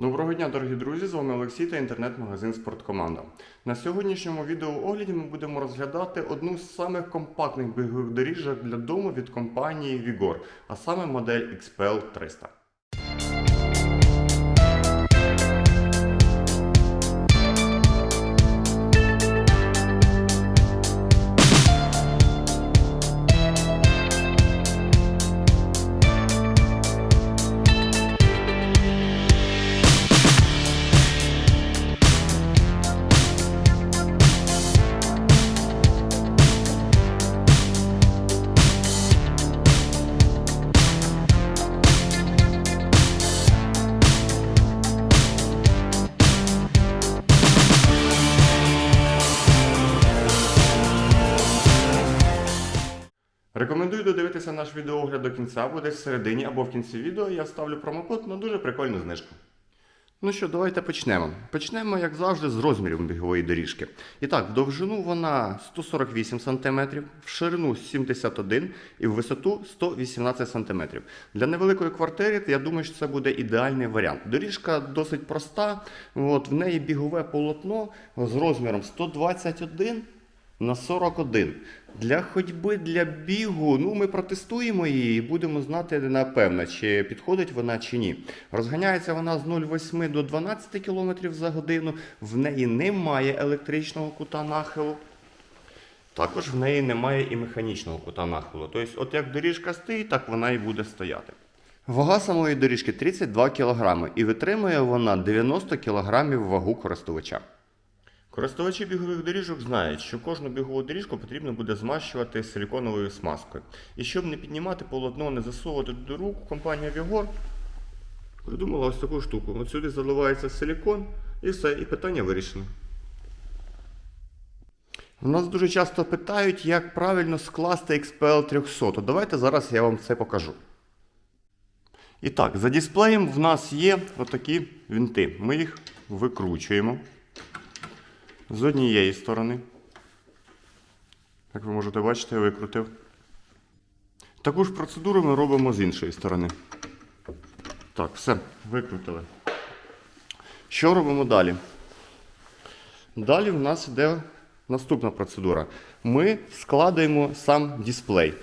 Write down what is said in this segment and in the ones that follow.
Доброго дня, дорогі друзі! З вами Олексій та інтернет-магазин Спорткоманда. На сьогоднішньому відеоогляді ми будемо розглядати одну з самих компактних бігових доріжок для дому від компанії Vigor, а саме модель XPL 300. Рекомендую додивитися наш відеоогляд до кінця, бо десь всередині або в кінці відео я вставлю промокод на дуже прикольну знижку. Ну що, давайте почнемо. Почнемо, як завжди, з розмірів бігової доріжки. І так, в довжину вона 148 см, в ширину 71 і в висоту 118 см. Для невеликої квартири, я думаю, що це буде ідеальний варіант. Доріжка досить проста, от, в неї бігове полотно з розміром 121 на 41. Для ходьби, для бігу, ну ми протестуємо її і будемо знати напевно, чи підходить вона чи ні. Розганяється вона з 0,8 до 12 км за годину. В неї немає електричного кута нахилу. Також в неї немає і механічного кута нахилу. Тобто, от як доріжка стоїть, так вона і буде стояти. Вага самої доріжки 32 кг і витримує вона 90 кг вагу користувача. Користувачі бігових доріжок знають, що кожну бігову доріжку потрібно буде змащувати силіконовою смазкою. І щоб не піднімати полотно, не засовувати до рук, компанія Vigor придумала ось таку штуку. От сюди заливається силікон і все, і питання вирішено. В нас дуже часто питають, як правильно скласти XPL 300. Давайте зараз я вам це покажу. І так, за дисплеєм в нас є отакі вінти. Ми їх викручуємо з однієї сторони. Як ви можете бачити, я викрутив. Таку ж процедуру ми робимо з іншої сторони. Так, все, викрутили. Що робимо далі? Далі в нас йде наступна процедура. Ми складаємо сам дисплей.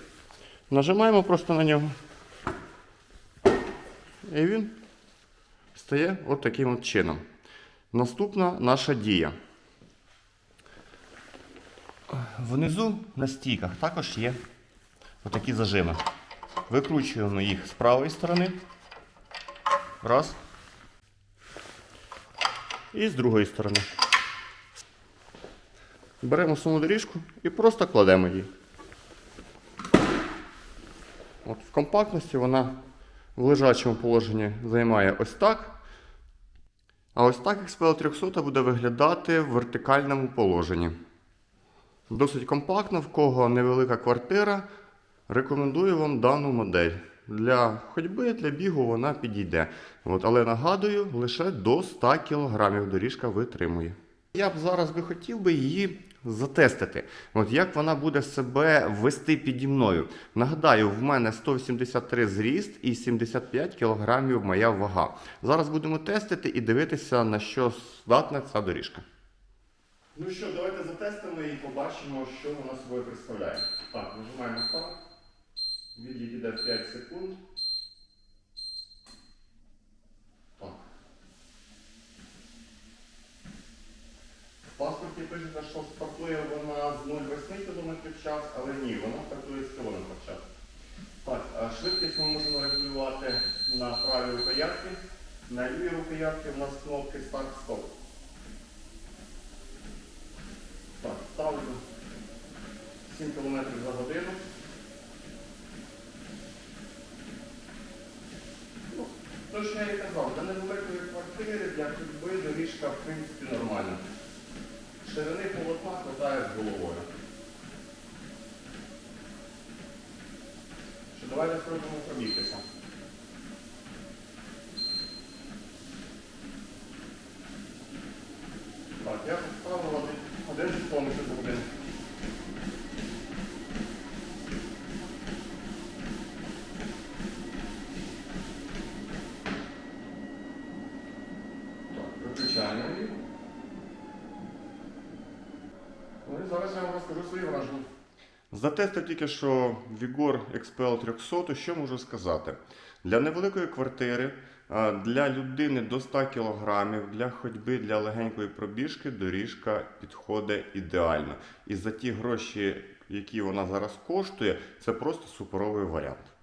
Нажимаємо просто на нього. І він стає от таким от чином. Наступна наша дія. Внизу на стійках також є отакі зажими. Викручуємо їх з правої сторони. Раз. І з другої сторони. Беремо саму доріжку і просто кладемо її. От В компактності вона в лежачому положенні займає ось так. А ось так XPL 300 буде виглядати в вертикальному положенні. Досить компактно, в кого невелика квартира. Рекомендую вам дану модель. Для ходьби, для бігу вона підійде. От, але нагадую, лише до 100 кг доріжка витримує. Я б зараз би хотів би її затестити. От як вона буде себе вести піді мною. Нагадаю, в мене 183 зріст і 75 кг моя вага. Зараз будемо тестити і дивитися, на що здатна ця доріжка. Ну що, давайте затестимо і побачимо, що вона собою представляє. Так, нажимаємо старт. Відлік іде 5 секунд. Так. В паспорті пишеться, що стартує вона з 0,8 км в час, але ні, вона стартує з км в час. Так, а швидкість ми можемо регулювати на правій рукоятці. На лівій рукоятці у нас кнопки старт-стоп. Так, ставлю 7 км за годину. Ну, то, що я і казав, для невеликої квартири, для ходьби доріжка, в принципі, нормальна. Ширини полотна хватає з головою. Що, давайте спробуємо пробігтися. Зараз я вам розкажу свої враження. Затестив тільки що Vigor XPL 300, що можу сказати? Для невеликої квартири, для людини до 100 кг, для ходьби, для легенької пробіжки доріжка підходить ідеально. І за ті гроші, які вона зараз коштує, це просто суперовий варіант.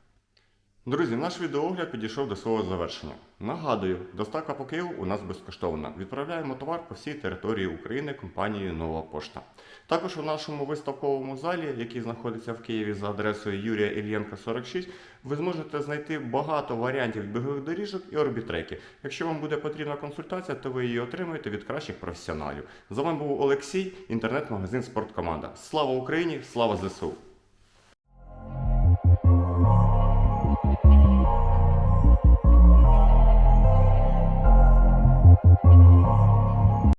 Друзі, наш відеоогляд підійшов до свого завершення. Нагадую, доставка по Києву у нас безкоштовна. Відправляємо товар по всій території України компанією Нова Пошта. Також у нашому виставковому залі, який знаходиться в Києві за адресою Юрія Ільєнка 46, ви зможете знайти багато варіантів бігових доріжок і орбітреки. Якщо вам буде потрібна консультація, то ви її отримаєте від кращих професіоналів. З вами був Олексій, інтернет-магазин Спорткоманда. Слава Україні! Слава ЗСУ!